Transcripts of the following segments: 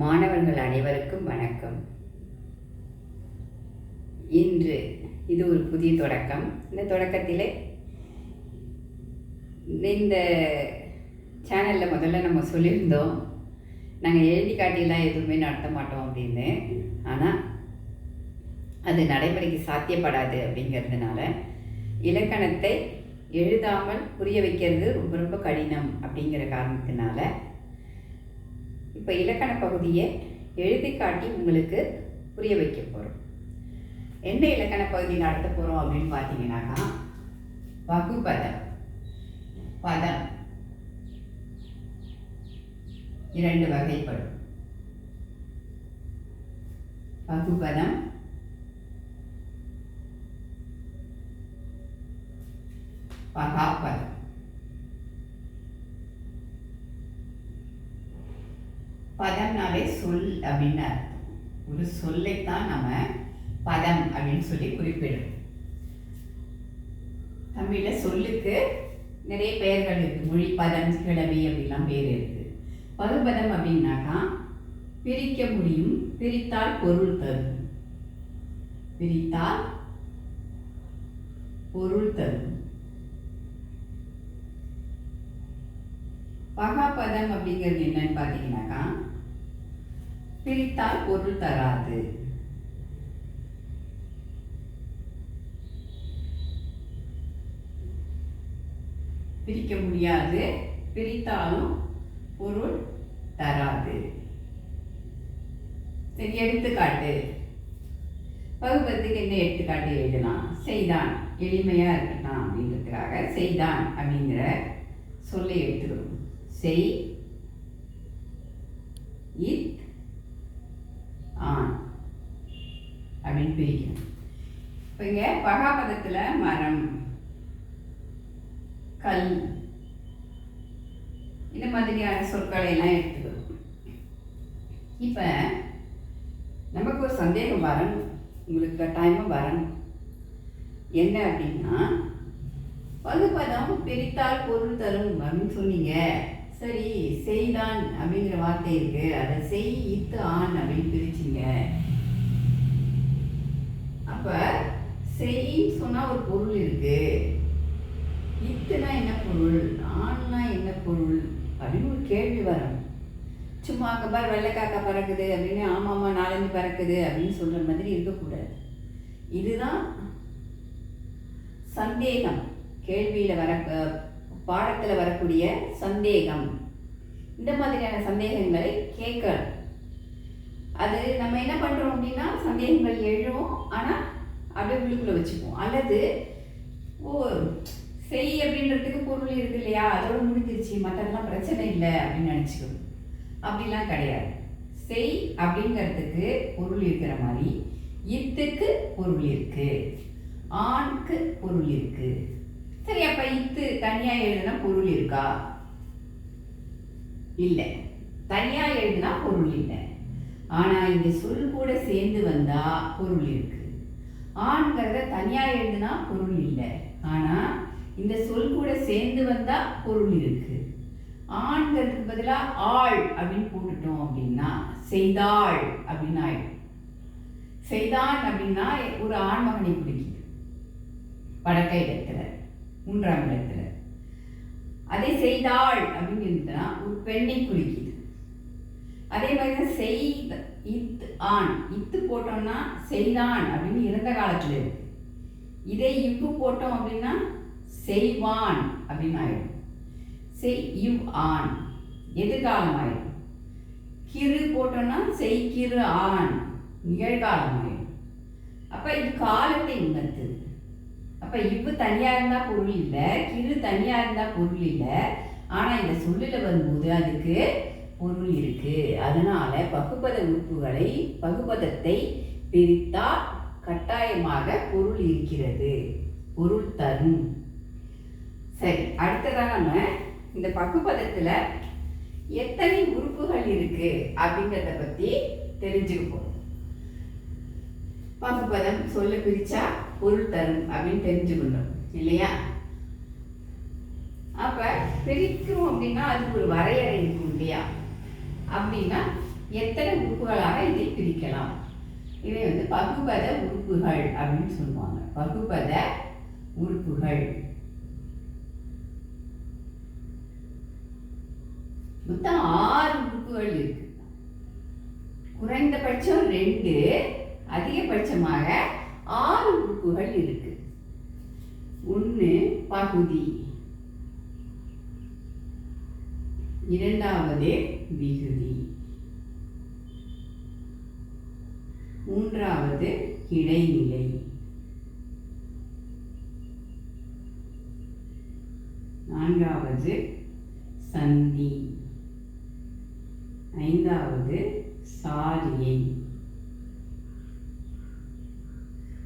மாணவர்கள் அனைவருக்கும் வணக்கம். இன்று இது ஒரு புதிய தொடக்கம். இந்த தொடக்கத்திலே இந்த சேனலில் முதல்ல நம்ம சொல்லியிருந்தோம் நாங்கள் எழுதி காட்டிலாம் எதுவுமே நடத்த மாட்டோம் அப்படின்னு. ஆனால் அது நடைமுறைக்கு சாத்தியப்படாது அப்படிங்கிறதுனால இலக்கணத்தை எழுதாமல் புரிய வைக்கிறது ரொம்ப ரொம்ப கடினம் அப்படிங்கிற காரணத்தினால இப்போ இலக்கண பகுதியை எழுதி காட்டி உங்களுக்கு புரிய வைக்க போகிறோம் என்ன இலக்கண பகுதி நடத்த போகிறோம் அப்படின்னு பார்த்தீங்கன்னாக்கா வகுப்பதம் பதம் இரண்டு வகைப்படும். வகுப்பதம் பகாப்பதம். பதம்னாலே சொல் அப்படின்னு அர்த்தம். ஒரு சொல்லைத்தான் நம்ம பதம் அப்படின்னு சொல்லி குறிப்பிடும் தமிழில் சொல்லுக்கு நிறைய பெயர்கள் இருக்குது மொழி பதம் கிழவி அப்படிலாம் பேர் இருக்குது பகுபதம் அப்படின்னாக்கா பிரிக்க முடியும் பிரித்தால் பொருள் தரும். பிரித்தால் பொருள் தரும். பகாபதம் அப்படிங்கிறது என்னன்னு பார்த்தீங்கன்னாக்கா பிரித்தால் பொருள் தராது. பிரிக்க முடியாது. பிரித்தாலும் பொருள் தராது. சரி எடுத்துக்காட்டு. வகுப்பத்துக்கு என்ன எடுத்துக்காட்டு எழுதலாம். செய்தான் எளிமையாக இருக்கட்டும் அப்படின்றதுக்காக செய்தான் அப்படிங்கிற சொல்லை எடுத்துக்கணும். செய் இத் அப்படின்னு பிரிக்கணும் இப்போ இங்கே பகாபதத்தில் மரம் கல் இந்த மாதிரியான சொற்களை எல்லாம் எடுத்துக்கிறோம் இப்போ நமக்கு ஒரு சந்தேகம் வரணும். உங்களுக்கு கட்டாயமாக வரணும். என்ன அப்படின்னா வகுப்பதம் பிரித்தால் பொருள் தரும் அப்படின்னு சொன்னீங்க. சரி செய்தான் அப்படிங்கிற வார்த்தை இருக்கு. அதை செய் இத்து ஆண் அப்படின்னு பிரிச்சிங்க அப்ப செய்ன்னு சொன்னால் ஒரு பொருள் இருக்கு. இத்துனா என்ன பொருள்? ஆண்னா என்ன பொருள்? அப்படின்னு ஒரு கேள்வி வரும். சும்மா அங்கே பார் வெள்ளைக்காக்கா பறக்குது அப்படின்னு ஆமாம்மா நாலஞ்சு பறக்குது அப்படின்னு சொல்கிற மாதிரி இருக்கக்கூடாது. இதுதான் சந்தேகம். கேள்வியில் வர பாடத்தில் வரக்கூடிய சந்தேகம். இந்த மாதிரியான சந்தேகங்களை கேட்கணும். அது நம்ம என்ன பண்ணுறோம் அப்படின்னா சந்தேகங்கள் எழுவோம். ஆனால் அப்படியே உள்ளுக்குள்ளே வச்சுப்போம் அல்லது ஓ செய் அப்படின்றதுக்கு பொருள் இருக்கு இல்லையா? அதோட முடிஞ்சிருச்சு மற்றதெல்லாம் பிரச்சனை இல்லை அப்படின்னு நினச்சிக்கணும். அப்படிலாம் கிடையாது. செய் அப்படிங்கிறதுக்கு பொருள் இருக்கிற மாதிரி இத்துக்கு பொருள் இருக்கு ஆண்க்கு பொருள் இருக்கு. சரி அப்ப இத்து தனியா எழுதுனா பொருள் இருக்கா? இல்லை. தனியா எழுதுனா பொருள் இல்லை. ஆனா இந்த சொல் கூட சேர்ந்து வந்தா பொருள் இருக்கு. ஆண்கிறத தனியா எழுதுனா பொருள் இல்லை. ஆனா இந்த சொல் கூட சேர்ந்து வந்தா பொருள் இருக்கு. ஆண்கிறதுக்கு பதிலாக ஆள் அப்படின்னு போட்டுட்டோம் அப்படின்னா செய்தாள் அப்படின்னு ஆயிடும். செய்தான் அப்படின்னா ஒரு ஆண்மகனை குறிக்குது. படக்க இடத்துல மூன்றாம் இடத்துல. அதே செய்தாள் அப்படின்னு இருந்ததுன்னா ஒரு பெண்ணை குறிக்குது. அதே மாதிரி தான் செய் இத் ஆண். இத்து போட்டோம்னா செய்தான் அப்படின்னு இறந்த காலத்தில் இருக்கு. இதே இவ்வு போட்டோம் அப்படின்னா செய்வான் அப்படின்னு ஆயிடும் செய் இவ் ஆண். எதிர்காலம் ஆயிடும் கிரு போட்டோம்னா செய் கிரு ஆண். நிகழ்காலம் ஆயிடும் அப்போ இது காலத்தை உணர்த்துது. அப்போ இவ்வு தனியாக இருந்தால் பொருள் இல்லை கிரு தனியாக இருந்தால் பொருள் இல்லை. ஆனால் இந்த சொல்லில் வரும்போது அதுக்கு பொருள் இருக்கு. அதனால பகுபத உறுப்புகளை பகுபதத்தை பிரித்தால் கட்டாயமாக பொருள் இருக்கிறது. பொருள் தரும். சரி அடுத்ததாக நம்ம இந்த பகுபதத்தில் எத்தனை உறுப்புகள் இருக்கு அப்படிங்கிறத பற்றி தெரிஞ்சுக்குவோம் பகுபதம் சொல்ல பிரிச்சா பொருள் தரும் அப்படின்னு தெரிஞ்சுக்கணும் இல்லையா? அப்ப பிரிக்கும் அப்படின்னா அதுக்கு ஒரு வரையறை இருக்கும் இல்லையா? அப்படின்னா எத்தனை உறுப்புகளாக இதை பிரிக்கலாம்? இதை வந்து பகுபத உறுப்புகள் அப்படின்னு சொல்லுவாங்க. பகுபத உறுப்புகள். மொத்தம் ஆறு உறுப்புகள் இருக்கு. குறைந்தபட்சம் ரெண்டு அதிகபட்சமாக ஆறு உறுப்புகள் இருக்கு. ஒன்று பகுதி. இரண்டாவது விகுதி. மூன்றாவது இடைநிலை. நான்காவது சந்தி. ஐந்தாவது சாரியை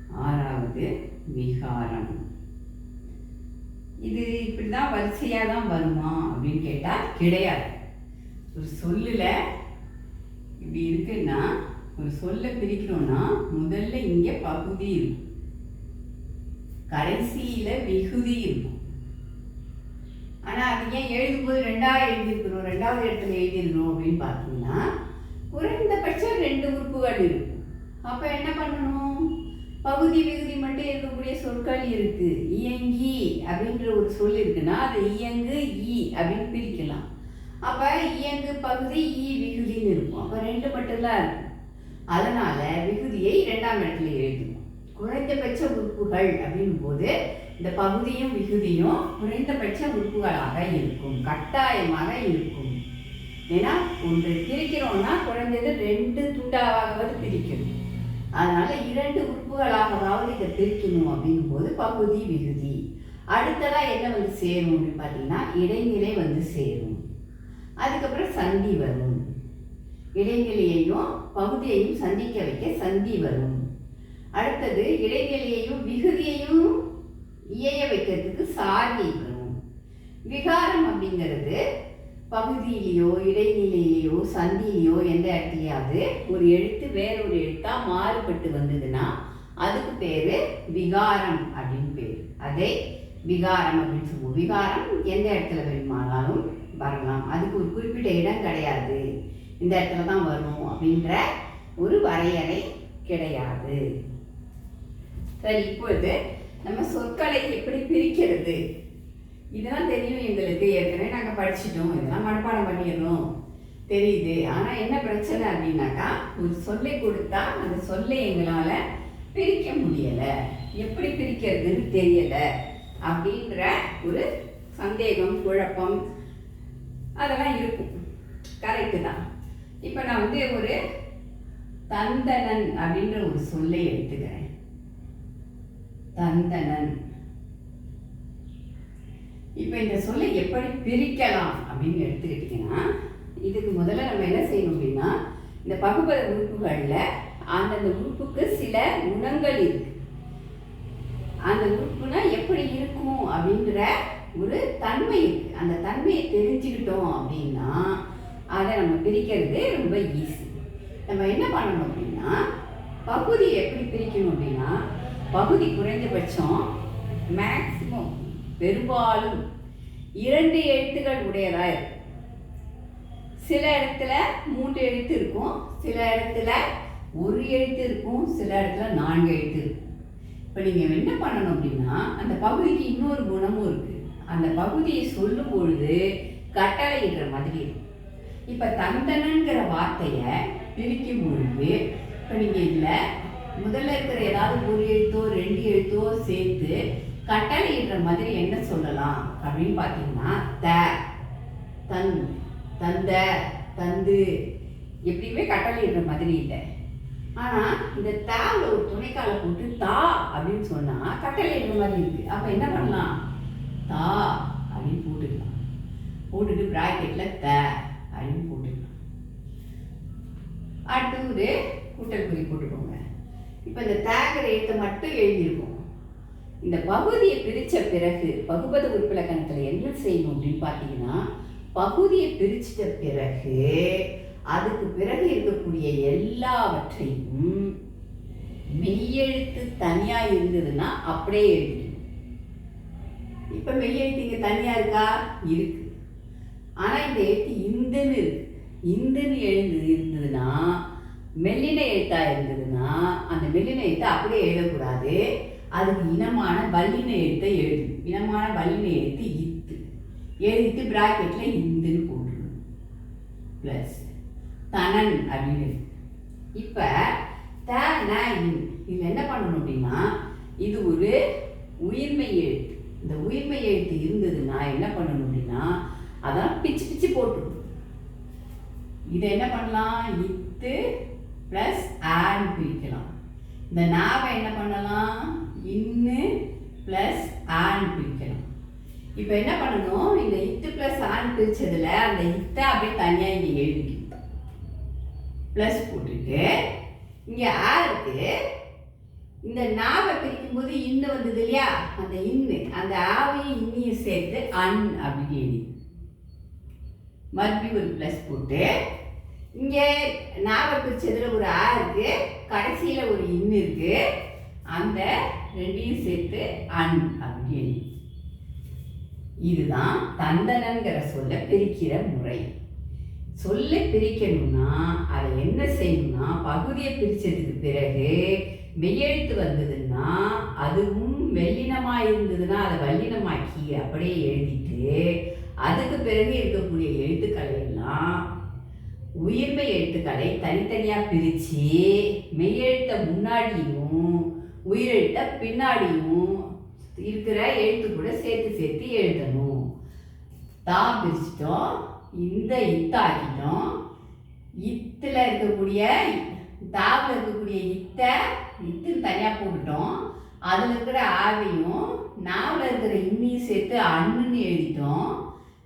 ஆறாவது விகாரம். இது இப்படி தான் வரிசையாக தான் வருமா அப்படின்னு கேட்டால் கிடையாது. ஒரு சொல்லில் இப்படி இருக்குன்னா ஒரு சொல்லை பிரிக்கிறோம்னா முதல்ல இங்கே பகுதி இருக்கும். கடைசியில் மிகுதி இருக்கும். ஆனால் அது ஏன் எழுதும்போது ரெண்டாவது எழுதியிருக்கிறோம் ரெண்டாவது இடத்துல எழுதியிருக்கிறோம் அப்படின்னு பார்த்தீங்கன்னா குறைந்தபட்சம் ரெண்டு உறுப்புகள் இருக்கும். அப்போ என்ன பண்ணணும்? பகுதி விகுதி மட்டும் இருக்கக்கூடிய சொற்கள் இருக்கு. இயங்கி அப்படின்ற ஒரு சொல் இருக்குன்னா அது இயங்கு ஈ அப்படின்னு பிரிக்கலாம். அப்போ இயங்கு பகுதி ஈ விகுதின்னு இருக்கும். அப்போ ரெண்டு மட்டும்தான் இருக்கும் அதனால விகுதியை இரண்டாம் இடத்துல எழுதுவோம். குறைந்தபட்ச உறுப்புகள் அப்படின் போது இந்த பகுதியும் விகுதியும் குறைந்தபட்ச உறுப்புகளாக இருக்கும். கட்டாயமாக இருக்கும். ஏன்னா ஒன்று பிரிக்கிறோம்னா குறைஞ்சது ரெண்டு துண்டாவது பிரிக்கணும். அதனால இரண்டு உறுப்புகளாகவாவது இதை பிரிக்கணும் அப்படிங்கும் போது பகுதி விகுதி. அடுத்ததாக என்ன வந்து சேரும் அப்படின்னு பார்த்தீங்கன்னா இடைநிலை வந்து சேரும். அதுக்கப்புறம் சந்தி வரும். இடைநிலையையும் பகுதியையும் சந்திக்க வைக்க சந்தி வரும். அடுத்தது இடைநிலையையும் விகுதியையும் இயைய வைக்கிறதுக்கு சாரியை வரும். விகாரம் அப்படிங்கிறது பகுதியிலேயோ இடைநிலையிலேயோ சந்தியிலையோ எந்த இடத்துலையாவது ஒரு எழுத்து வேற ஒரு எழுத்தாக மாறுபட்டு வந்ததுன்னா அதுக்கு பேர் விகாரம் அப்படின்னு பேர். அதை விகாரம் அப்படின்னு சொல்லுவோம். விகாரம் எந்த இடத்துல வேணுமானாலும் வரலாம். அதுக்கு ஒரு குறிப்பிட்ட இடம் கிடையாது. இந்த இடத்துல தான் வரும் அப்படின்ற ஒரு வரையறை கிடையாது. சரி இப்பொழுது நம்ம சொற்களை எப்படி பிரிக்கிறது? இதெல்லாம் தெரியும் எங்களுக்கு. ஏற்கனவே நாங்கள் படிச்சிட்டோம். இதெல்லாம் மனப்பாடம் பண்ணிடுறோம் தெரியுது. ஆனால் என்ன பிரச்சனை அப்படின்னாக்கா ஒரு சொல்லை கொடுத்தா அந்த சொல்லை எங்களால் பிரிக்க முடியலை. எப்படி பிரிக்கிறதுன்னு தெரியலை அப்படின்ற ஒரு சந்தேகம் குழப்பம் அதெல்லாம் இருக்கும். கரெக்டு தான். இப்போ நான் வந்து ஒரு தந்தனன் அப்படின்ற ஒரு சொல்லை எடுத்துக்கிறேன். தந்தனன் இப்போ இந்த சொல்லை எப்படி பிரிக்கலாம் அப்படின்னு எடுத்துக்கிட்டிங்கன்னா இதுக்கு முதல்ல நம்ம என்ன செய்யணும் அப்படின்னா இந்த பகுபத உறுப்புகளில் அந்தந்த உறுப்புக்கு சில குணங்கள் இருக்கு. அந்த உறுப்புனா எப்படி இருக்கும் அப்படின்ற ஒரு தன்மை இருக்கு. அந்த தன்மையை தெரிஞ்சுக்கிட்டோம் அப்படின்னா அதை நம்ம பிரிக்கிறது ரொம்ப ஈஸி நம்ம என்ன பண்ணணும் அப்படின்னா பகுதி எப்படி பிரிக்கணும் அப்படின்னா பகுதி குறைந்தபட்சம் மேக்சிமம் பெரும்பாலும் இரண்டு எழுத்துக்கள் உடையதாக இருக்கும் சில இடத்துல மூன்று எழுத்து இருக்கும். சில இடத்துல ஒரு எழுத்து இருக்கும். சில இடத்துல நான்கு எழுத்து இருக்கும். இப்போ நீங்கள் என்ன பண்ணணும் அப்படின்னா அந்த பகுதிக்கு இன்னொரு குணமும் இருக்குது அந்த பகுதியை சொல்லும் பொழுது கட்டளையிடுற மாதிரி இருக்கும் இப்போ தந்தனங்கிற வார்த்தையை பிரிக்கும் பொழுது இப்போ நீங்கள் இதில் முதல்ல இருக்கிற ஏதாவது ஒரு எழுத்தோ ரெண்டு எழுத்தோ சேர்த்து கட்டளையிடுற மாதிரி என்ன சொல்லலாம் அப்படின்னு பார்த்தீங்கன்னா த தன் தந்த தந்து. எப்படியுமே கட்டளையிடுற மாதிரி இல்லை. ஆனால் இந்த தேவில் ஒரு துணைக்கால போட்டு தா அப்படின்னு சொன்னால் கட்டளையிடுற மாதிரி இருக்குது அப்போ என்ன பண்ணலாம்? தா அப்படின்னு போட்டுக்கலாம். போட்டுட்டு ப்ராக்கெட்டில் த அப்படின்னு போட்டுக்கலாம். அடுத்து ஒரு கூட்டல் குறி போட்டுக்கோங்க. இப்போ இந்த தேங்கிற எழுத்தை மட்டும் எழுதியிருக்கோம். இந்த பகுதியை பிரித்த பிறகு பகுபத உறுப்பிலக்கணத்தில் என்ன செய்யணும் அப்படின்னு பார்த்தீங்கன்னா பகுதியை பிரிச்சிட்ட பிறகு அதுக்கு பிறகு இருக்கக்கூடிய எல்லாவற்றையும் மெய்யெழுத்து தனியாக இருந்ததுன்னா அப்படியே எழுதிடும் இப்போ மெய்யெழுத்து இங்கே தனியாக இருக்கா? இருக்கு. ஆனால் இந்த எழுத்து இந்துன்னு இருக்கு. இந்துன்னு எழுந்து இருந்ததுன்னா மெல்லின எழுத்தாக இருந்ததுன்னா அந்த மெல்லின எழுத்தை அப்படியே எழுதக்கூடாது. அதுக்கு இனமான வல்லின எழுத்தை எழுது. இனமான வல்லின எழுத்து இத்து. எழுதிட்டு ப்ராக்கெட்டில் இந்துன்னு போட்டுருணும். ப்ளஸ் தனன் அப்படின்னு. இப்போ இப்ப இன். இதில் என்ன பண்ணணும் அப்படின்னா இது ஒரு உயிர்மை எழுத்து. இந்த உயிர்மை எழுத்து இருந்ததுன்னா என்ன பண்ணணும் அப்படின்னா அதான் பிச்சு பிச்சு போட்டுடும் இதை என்ன பண்ணலாம்? இத்து ப்ளஸ் ஆன் பிரிக்கலாம். இந்த நாவை என்ன பண்ணலாம்? இன்னு ப்ளஸ் ஆன் பிரிக்கணும். இப்போ என்ன பண்ணணும்? இந்த இத்து ப்ளஸ் ஆன் பிரித்ததில் அந்த இத்தை அப்படியே தனியாக இங்கே எழுதிக்கணும். ப்ளஸ் போட்டுட்டு இங்கே ஆ இருக்கு. இந்த நாவை பிரிக்கும் போது இன்னு வந்தது இல்லையா? அந்த இன்னு. அந்த ஆவையும் இன்னையும் சேர்த்து அன் அப்படின்னு எழுதி. மறுபடியும் ஒரு ப்ளஸ் போட்டு இங்கே நாவை பிரித்ததில் ஒரு ஆ இருக்குது கடைசியில் ஒரு இன்னு இருக்குது அந்த ரெண்டையும் சேர்த்து அன் அப்படின்னு இதுதான் தந்தனங்கிற சொல்ல பிரிக்கிற முறை. சொல்ல பிரிக்கணும்னா அதை என்ன செய்யணும்னா பகுதியை பிரித்ததுக்கு பிறகு மெய்யெழுத்து வந்ததுன்னா அதுவும் மெல்லினமாக இருந்ததுன்னா அதை வல்லினமாக்கி அப்படியே எழுதிட்டு அதுக்கு பிறகு இருக்கக்கூடிய எழுத்துக்களை எல்லாம் உயிர்மை எழுத்துக்களை தனித்தனியாக பிரித்து மெய்யெழுத்த முன்னாடியும் உயிரெழுத்த பின்னாடியும் இருக்கிற எழுத்து கூட சேர்த்து சேர்த்து எழுதணும். தா பிரிச்சிட்டோம். இந்த இத்தாக்கிட்டோம் இத்தில் இருக்கக்கூடிய தாவில் இருக்கக்கூடிய இத்தை இத்துன்னு தனியாக போட்டுட்டோம். அதில் இருக்கிற ஆவையும் நாவில் இருக்கிற இன்னியும் சேர்த்து அண்ணுன்னு எழுதிட்டோம்.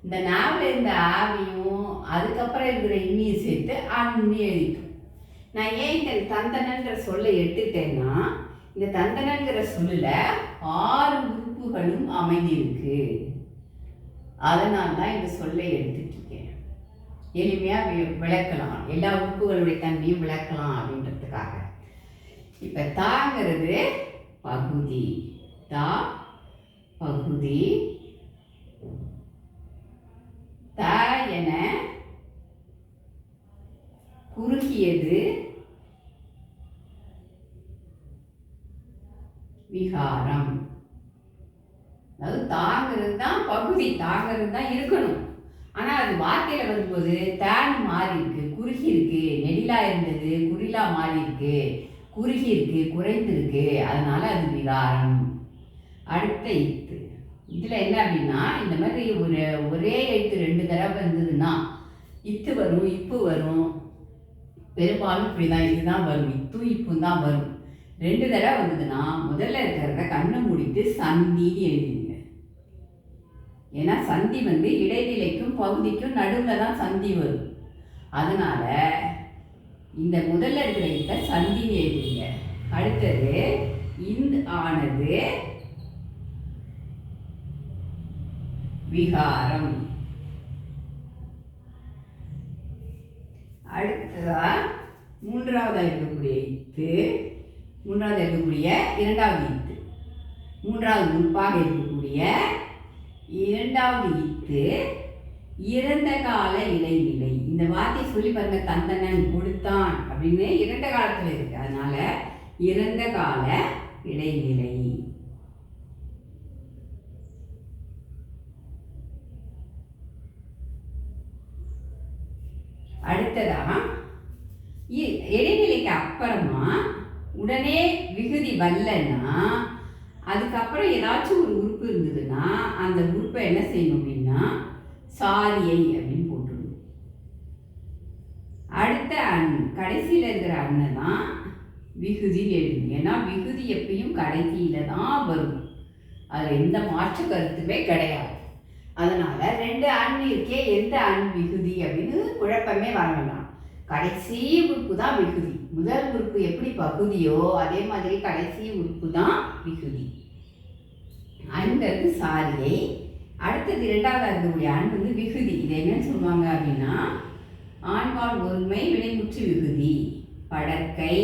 இந்த நாவில் இருந்த ஆவையும் அதுக்கப்புறம் இருக்கிற இன்னியும் சேர்த்து அண்ணுன்னு எழுதிட்டோம். நான் ஏன் இந்த தந்தனன்ற சொல்ல எடுத்துட்டேன்னா இந்த தந்தனங்கிற சொல்லில் ஆறு உறுப்புகளும் அமைந்திருக்கு. அதனால தான் இந்த சொல்லை எடுத்துட்டு இருக்கேன் எளிமையாக விளக்கலாம். எல்லா உறுப்புகளுடைய தன்மையும் விளக்கலாம் அப்படின்றதுக்காக. இப்போ தாங்கிறது பகுதி. தா பகுதி. த என குறுகியது விகாரம். அதாவது தாங்கிறது தான் பகுதி தாங்கிறது தான் இருக்கணும். ஆனால் அது வார்த்தையில் வரும்போது தேன் மாறி இருக்கு குறுகி இருக்கு நெடிலா இருந்தது குறிலா மாறி இருக்கு குறுகி இருக்கு குறைந்திருக்கு அதனால அது விகாரம். அடுத்த இத்து இதில் என்ன அப்படின்னா இந்த மாதிரி ஒரு ஒரே எழுத்து ரெண்டு தடவை இருந்ததுன்னா இத்து வரும் இப்பு வரும். பெரும்பாலும் இப்படி தான் இதுதான் வரும் இத்தும் இப்பும் தான் வரும். ரெண்டு தடவை வந்ததுன்னா முதல்ல இருக்கிறத கண்ணை மூடிட்டு சந்தின்னு எழுதிங்க. ஏன்னா சந்தி வந்து இடைநிலைக்கும் பகுதிக்கும் நடுவில் தான் சந்தி வரும். அதனால இந்த முதல்ல இருக்கிற இதை சந்தின்னு எழுதிங்க. அடுத்தது இந்த ஆனது விகாரம். அடுத்ததா மூன்றாவதாக இருக்கக்கூடிய இத்து மூன்றாவது இருக்கக்கூடிய இரண்டாவது இத்து மூன்றாவது உறுப்பாக இருக்கக்கூடிய இரண்டாவது இத்து இறந்த கால இடைநிலை. இந்த வார்த்தை சொல்லி பாருங்க தந்தனன் கொடுத்தான் அப்படின்னு இறந்த காலத்தில் இருக்கு. அதனால இறந்த கால இடைநிலை அடுத்ததா இ- இடைநிலைக்கு அப்புறமா உடனே விகுதி வரலன்னா அதுக்கப்புறம் ஏதாச்சும் ஒரு உறுப்பு இருந்ததுன்னா அந்த உறுப்பை என்ன செய்யணும் அப்படின்னா சாரியை அப்படின்னு போட்டுடணும். அடுத்த அண் கடைசியில் இருக்கிற அண்ணை தான் விகுதியில் எழுதணும் ஏன்னா விகுதி எப்பயும் கடைசியில தான் வரும். அதில் எந்த மாற்று கருத்துமே கிடையாது. அதனால ரெண்டு அண் இருக்கே எந்த அண் விகுதி அப்படின்னு குழப்பமே வர வேண்டாம். கடைசி உறுப்பு தான் விகுதி. முதல் உறுப்பு எப்படி பகுதியோ அதே மாதிரி கடைசி உறுப்பு தான் விகுதி. அண்கிறது சாரியை அடுத்தது இரண்டாவது இருக்கக்கூடிய அண் வந்து விகுதி. இது என்னன்னு சொல்லுவாங்க அப்படின்னா ஆண்பால் ஒருமை வினைமுற்று விகுதி. படற்கை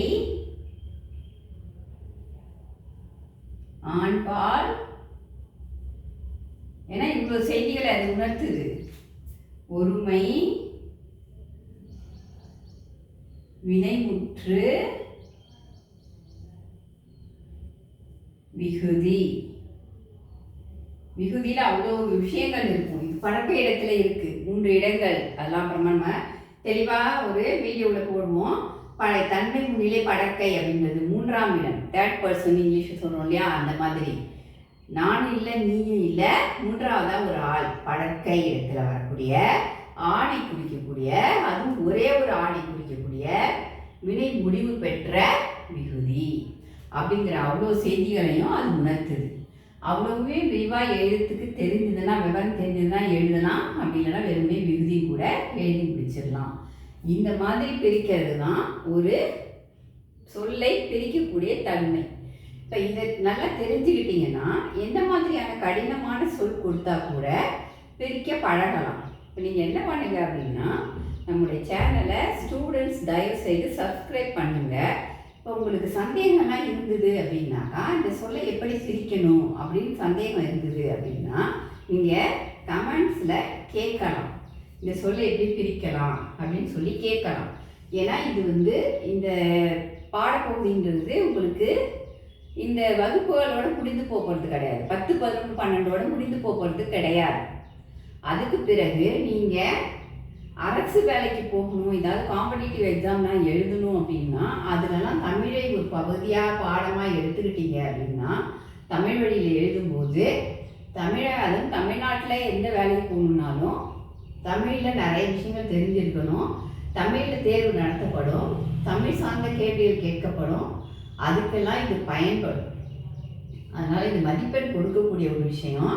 ஆண்பால் ஏன்னா இவ்வளோ செய்திகளை அது உணர்த்துது. ஒருமை வினைவுற்று விகுதி. விகுதியில் அவ்வளோ விஷயங்கள் இருக்கும். இது பழக்க இடத்துல இருக்கு. மூன்று இடங்கள். அதெல்லாம் அப்புறமா நம்ம தெளிவாக ஒரு வீடியோவில் போடுவோம். பழைய தன்மை முன்னிலை படக்கை அப்படின்றது மூன்றாம் இடம். தேர்ட் பர்சன் இங்கிலீஷ் சொல்கிறோம் இல்லையா? அந்த மாதிரி. நான் இல்லை நீயும் இல்லை. மூன்றாவதாக ஒரு ஆள். படக்கை இடத்துல வரக்கூடிய ஆணை குறிக்கக்கூடிய அதுவும் ஒரே ஒரு ஆணை குறிக்கக்கூடிய வினை முடிவு பெற்ற விகுதி அப்படிங்கிற அவ்வளோ செய்திகளையும் அது உணர்த்துது. அவ்வளவுமே விரிவாக எழுத்துக்கு தெரிஞ்சதுன்னா விவரம் தெரிஞ்சதுன்னா எழுதலாம். அப்படி இல்லைன்னா வெறுமே விகுதி கூட எழுதி முடிச்சிடலாம். இந்த மாதிரி பிரிக்கிறது தான் ஒரு சொல்லை பிரிக்கக்கூடிய தன்மை. இப்போ இதை நல்லா தெரிஞ்சுக்கிட்டீங்கன்னா எந்த மாதிரியான கடினமான சொல் கொடுத்தா கூட பிரிக்க பழகலாம். இப்போ நீங்கள் என்ன பண்ணுங்க அப்படின்னா நம்முடைய சேனலை ஸ்டூடெண்ட்ஸ் தயவு செய்து சப்ஸ்கிரைப் பண்ணுங்கள் இப்போ உங்களுக்கு சந்தேகம்லாம் இருந்தது அப்படின்னாக்கா இந்த சொல்லை எப்படி பிரிக்கணும் அப்படின்னு சந்தேகம் இருந்தது அப்படின்னா நீங்கள் கமெண்ட்ஸில் கேட்கலாம். இந்த சொல்லை எப்படி பிரிக்கலாம் அப்படின்னு சொல்லி கேட்கலாம். ஏன்னா இது வந்து இந்த பாடப்பகுதின்றது உங்களுக்கு இந்த வகுப்புகளோட முடிந்து போகிறது கிடையாது. பத்து பதினொன்று பன்னெண்டோட முடிந்து போகிறது கிடையாது. அதுக்கு பிறகு நீங்கள் அரசு வேலைக்கு போகணும் ஏதாவது காம்படிட்டிவ் எக்ஸாம்லாம் எழுதணும் அப்படின்னா அதுலலாம் தமிழை ஒரு பகுதியாக பாடமாக எடுத்துக்கிட்டீங்க அப்படின்னா தமிழ் வழியில் எழுதும்போது தமிழை அதுவும் தமிழ்நாட்டில் எந்த வேலைக்கு போகணுன்னாலும் தமிழில் நிறைய விஷயங்கள் தெரிஞ்சிருக்கணும் தமிழில் தேர்வு நடத்தப்படும் தமிழ் சார்ந்த கேள்விகள் கேட்கப்படும் அதுக்கெல்லாம் இது பயன்படும். அதனால் இது மதிப்பெண் கொடுக்கக்கூடிய ஒரு விஷயம்.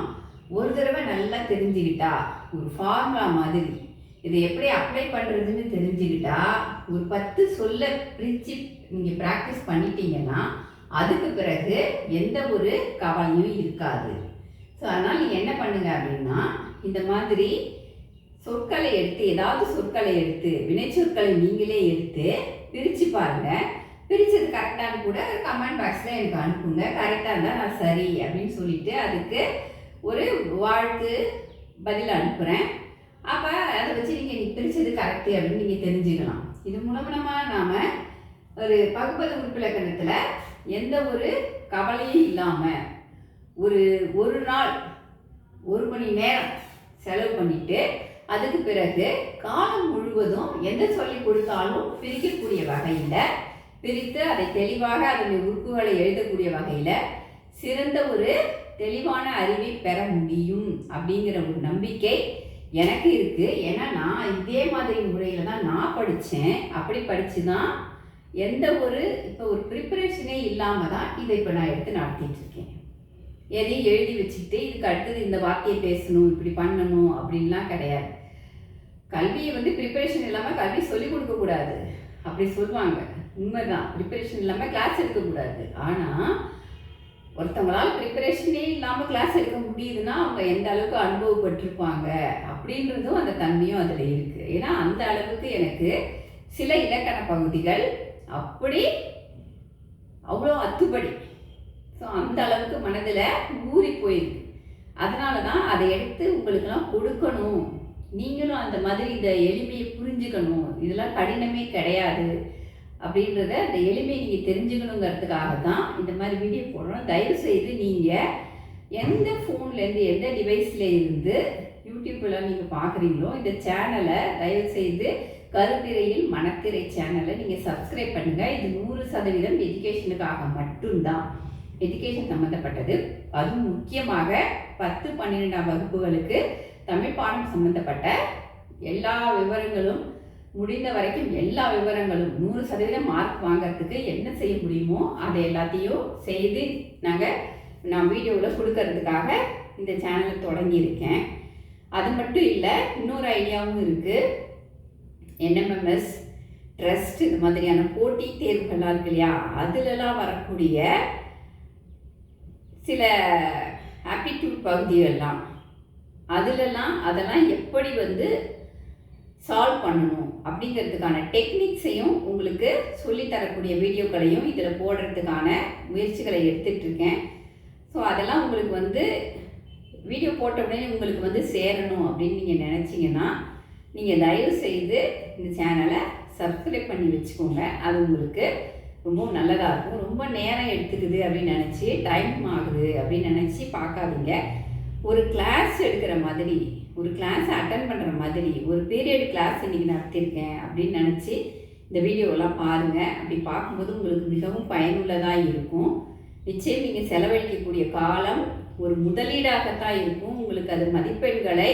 ஒரு தடவை நல்லா தெரிஞ்சுக்கிட்டா ஒரு ஃபார்முலா மாதிரி. இதை எப்படி அப்ளை பண்ணுறதுன்னு தெரிஞ்சுக்கிட்டா ஒரு பத்து சொல்ல பிரித்து நீங்கள் ப்ராக்டிஸ் பண்ணிட்டீங்கன்னா அதுக்கு பிறகு எந்த ஒரு கவலையும் இருக்காது. ஸோ அதனால் நீங்கள் என்ன பண்ணுங்க அப்படின்னா இந்த மாதிரி சொற்களை எடுத்து ஏதாவது சொற்களை எடுத்து வினைச்சொற்களை நீங்களே எடுத்து பிரித்து பாருங்கள் பிரித்தது கரெக்டானு கூட கமெண்ட் பாக்ஸில் எனக்கு அனுப்புங்க. கரெக்டாக இருந்தால் நான் சரி அப்படின்னு சொல்லிட்டு அதுக்கு ஒரு வாழ்த்து பதில் அனுப்புகிறேன் அப்போ அதை வச்சு நீங்கள் நீ பிரித்தது கரெக்டு அப்படின்னு நீங்கள் தெரிஞ்சுக்கலாம். இது மூலமாக நாம் ஒரு பகுப்பது உறுப்பிலக்கணத்தில் எந்த ஒரு கவலையும் இல்லாமல் ஒரு ஒரு நாள் ஒரு மணி நேரம் செலவு பண்ணிவிட்டு அதுக்கு பிறகு காலம் முழுவதும் எந்த சொல்லி கொடுத்தாலும் பிரிக்கக்கூடிய வகையில் பிரித்து அதை தெளிவாக அதனுடைய உறுப்புகளை எழுதக்கூடிய வகையில் சிறந்த ஒரு தெளிவான அறிவை பெற முடியும் அப்படிங்கிற ஒரு நம்பிக்கை எனக்கு இருக்குது ஏன்னா நான் இதே மாதிரி முறையில் தான் நான் படித்தேன் அப்படி படித்து தான் எந்த ஒரு இப்போ ஒரு ப்ரிப்பரேஷனே இல்லாமல் தான் இதை இப்போ நான் எடுத்து நடத்திட்டு இருக்கேன். எதையும் எழுதி வச்சுக்கிட்டு இதுக்கு அடுத்தது இந்த வார்த்தையை பேசணும் இப்படி பண்ணணும் அப்படின்லாம் கிடையாது. கல்வியை வந்து ப்ரிப்பரேஷன் இல்லாமல் கல்வி சொல்லிக் கொடுக்கக்கூடாது அப்படி சொல்லுவாங்க. உண்மைதான். ப்ரிப்பரேஷன் இல்லாமல் கிளாஸ் எடுக்கக்கூடாது ஆனால் ஒருத்தவங்களால் ப்ரிப்பரேஷனே இல்லாமல் கிளாஸ் எடுக்க முடியுதுன்னா அவங்க எந்த அளவுக்கு அனுபவப்பட்டிருப்பாங்க அப்படின்றதும் அந்த தன்மையும் அதில் இருக்குது ஏன்னா அந்த அளவுக்கு எனக்கு சில இலக்கண பகுதிகள் அப்படி அவ்வளோ அத்துப்படி. ஸோ அந்த அளவுக்கு மனதில் ஊறி போயிருக்கு. அதனால தான் அதை எடுத்து உங்களுக்கெல்லாம் கொடுக்கணும். நீங்களும் அந்த மாதிரி இந்த எளிமையை புரிஞ்சுக்கணும். இதெல்லாம் கடினமே கிடையாது. அப்படின்றத அந்த எளிமையை நீங்கள் தெரிஞ்சுக்கணுங்கிறதுக்காக தான் இந்த மாதிரி வீடியோ போடுறோம். தயவு செய்து நீங்கள் எந்த ஃபோன்லேருந்து எந்த டிவைஸில் இருந்து யூடியூப்பில் நீங்கள் பார்க்குறீங்களோ இந்த சேனலை தயவு செய்து கருத்திரையில் மனத்திரை சேனலை நீங்கள் சப்ஸ்கிரைப் பண்ணுங்கள் இது நூறு சதவீதம் எஜுகேஷனுக்காக மட்டும்தான். எஜுகேஷன் சம்மந்தப்பட்டது அதுவும் முக்கியமாக பத்து பன்னிரெண்டாம் வகுப்புகளுக்கு தமிழ் பாடம் சம்மந்தப்பட்ட எல்லா விவரங்களும் முடிந்த வரைக்கும் எல்லா விவரங்களும் நூறு சதவீதம் மார்க் வாங்கிறதுக்கு என்ன செய்ய முடியுமோ அதை எல்லாத்தையும் செய்து நாங்கள் நான் வீடியோவில் கொடுக்கறதுக்காக இந்த சேனலை தொடங்கியிருக்கேன். அது மட்டும் இல்லை இன்னொரு ஐடியாவும் இருக்குது என்எம்எம்எஸ் ட்ரஸ்ட் இந்த மாதிரியான போட்டி தேர்வுகள்லாம் இருக்கு இல்லையா? அதுலலாம் வரக்கூடிய சில ஆப்டிடியூட் பகுதிகள்லாம். அதுலலாம் அதெல்லாம் எப்படி வந்து சால்வ் பண்ணணும் அப்படிங்கிறதுக்கான டெக்னிக்ஸையும் உங்களுக்கு சொல்லித்தரக்கூடிய வீடியோக்களையும் இதில் போடுறதுக்கான முயற்சிகளை எடுத்துகிட்ருக்கேன் ஸோ அதெல்லாம் உங்களுக்கு வந்து வீடியோ போட்ட உடனே உங்களுக்கு வந்து சேரணும் அப்படின்னு நீங்கள் நினச்சிங்கன்னா நீங்கள் தயவு செய்து இந்த சேனலை சப்ஸ்கிரைப் பண்ணி வச்சுக்கோங்க. அது உங்களுக்கு ரொம்ப நல்லதாக இருக்கும். ரொம்ப நேரம் எடுத்துக்குது அப்படின்னு நினச்சி டைம் ஆகுது அப்படின்னு நினச்சி பார்க்காதீங்க. ஒரு கிளாஸ் எடுக்கிற மாதிரி ஒரு கிளாஸ் அட்டன் பண்ணுற மாதிரி ஒரு பீரியட் கிளாஸ் இன்றைக்கி நடத்தியிருக்கேன் அப்படின்னு நினச்சி இந்த வீடியோவெல்லாம் பாருங்கள் அப்படி பார்க்கும்போது உங்களுக்கு மிகவும் பயனுள்ளதாக இருக்கும். நிச்சயம் நீங்கள் செலவழிக்கக்கூடிய காலம் ஒரு முதலீடாகத்தான் இருக்கும். உங்களுக்கு அது மதிப்பெண்களை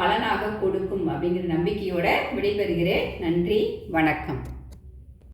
பலனாக கொடுக்கும் அப்படிங்கிற நம்பிக்கையோட விடைபெறுகிறேன். நன்றி வணக்கம்.